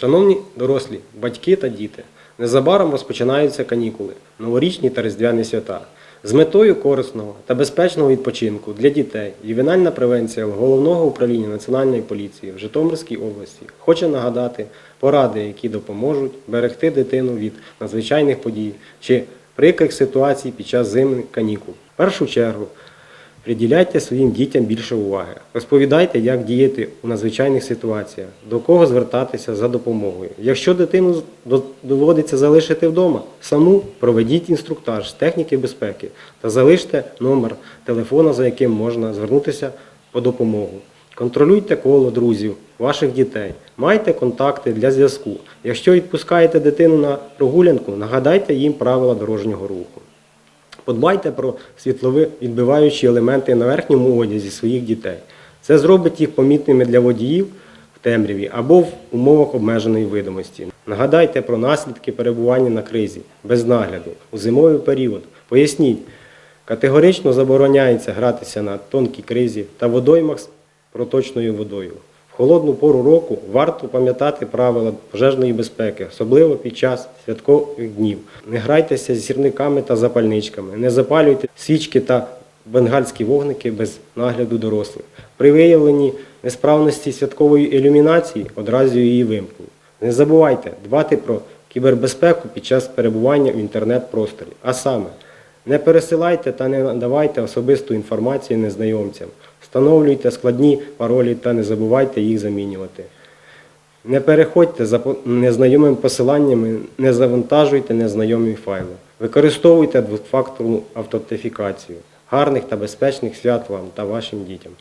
Шановні дорослі, батьки та діти, незабаром розпочинаються канікули, новорічні та різдвяні свята. З метою корисного та безпечного відпочинку для дітей ювенальна превенція Головного управління Національної поліції в Житомирській області хоче нагадати поради, які допоможуть берегти дитину від надзвичайних подій чи прикрих ситуацій під час зимних канікул. В першу чергу Приділяйте своїм дітям більше уваги. Розповідайте, як діяти у надзвичайних ситуаціях, до кого звертатися за допомогою. Якщо дитину доводиться залишити вдома, саму проведіть інструктаж з техніки безпеки та залиште номер телефона, за яким можна звернутися по допомогу. Контролюйте коло друзів, ваших дітей, майте контакти для зв'язку. Якщо відпускаєте дитину на прогулянку, нагадайте їм правила дорожнього руху. Подбайте про світлові відбиваючі елементи на верхньому одязі своїх дітей. Це зробить їх помітними для водіїв в темряві або в умовах обмеженої видимості. Нагадайте про наслідки перебування на кризі без нагляду у зимовий період. Поясніть, категорично забороняється гратися на тонкій кризі та водоймах з проточною водою. Холодну пору року варто пам'ятати правила пожежної безпеки, особливо під час святкових днів. Не грайтеся з сірниками та запальничками, не запалюйте свічки та бенгальські вогники без нагляду дорослих. При виявленні несправності святкової ілюмінації одразу її вимкніть. Не забувайте дбати про кібербезпеку під час перебування в інтернет-просторі. А саме, не пересилайте та не надавайте особисту інформацію незнайомцям. Встановлюйте складні паролі та не забувайте їх замінювати. Не переходьте за незнайомими посиланнями, не завантажуйте незнайомі файли. Використовуйте двофакторну автентифікацію. Гарних та безпечних свят вам та вашим дітям.